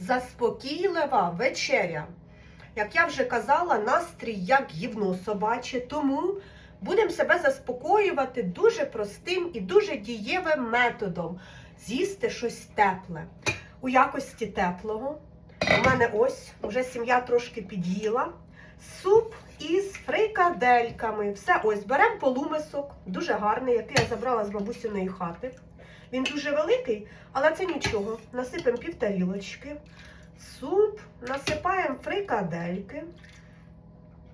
заспокійлива вечеря. Як я вже казала, настрій як гівно собаче, тому будемо себе заспокоювати дуже простим і дуже дієвим методом з'їсти щось тепле. У якості теплого у мене ось вже сім'я трошки під'їла. Суп із фрикадельками. Все ось беремо полумисок, дуже гарний, який я забрала з бабусиної хати. Він дуже великий, але це нічого. Насипемо півтарілочки. Суп, насипаємо фрикадельки.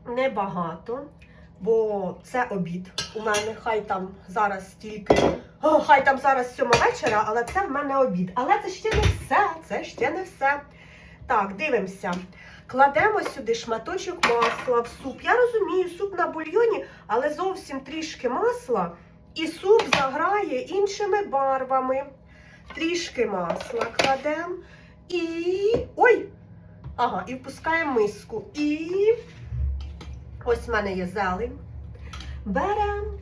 Небагато, бо це обід. У мене хай там зараз тільки. О, хай там зараз сьома вечора, але це в мене обід. Але це ще не все. Це ще не все. Так, дивимося. Кладемо сюди шматочок масла в суп. Я розумію, суп на бульйоні, але зовсім трішки масла, і суп заграє іншими барвами. Трішки масла кладемо і. Ой! Ага, і впускаємо миску. І ось в мене є зелень. Беремо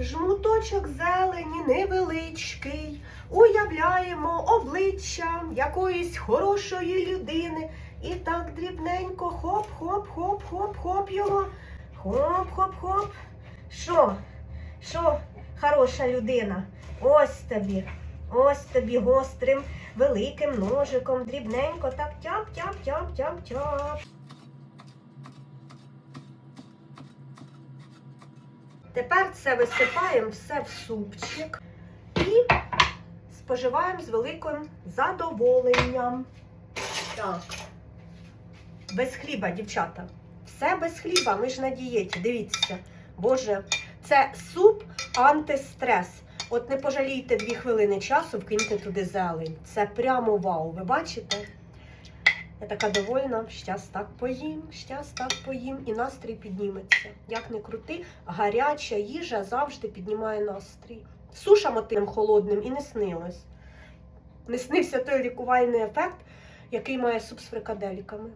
жмуточок зелені невеличкий. Уявляємо обличчя якоїсь хорошої людини. І так дрібненько хоп-хоп-хоп-хоп-хоп його. Хоп-хоп-хоп. Що? Що, хороша людина? Ось тобі. Ось тобі гострим, великим ножиком, дрібненько, так тяп-тяп-тяп-тяп-тяп. Тепер це висипаємо все в супчик і споживаємо з великим задоволенням. Так. Без хліба, дівчата. Все без хліба, ми ж на дієті. Дивіться. Боже, це суп антистрес. От не пожалійте дві хвилини часу, вкиньте туди зелень. Це прямо вау. Ви бачите? Я така довольна, щас так поїм, щас так поїм, і настрій підніметься. Як не крути, гаряча їжа завжди піднімає настрій. Суша мотивом холодним і не снилось. Не снився той лікувальний ефект, який має суп з фрикадельками.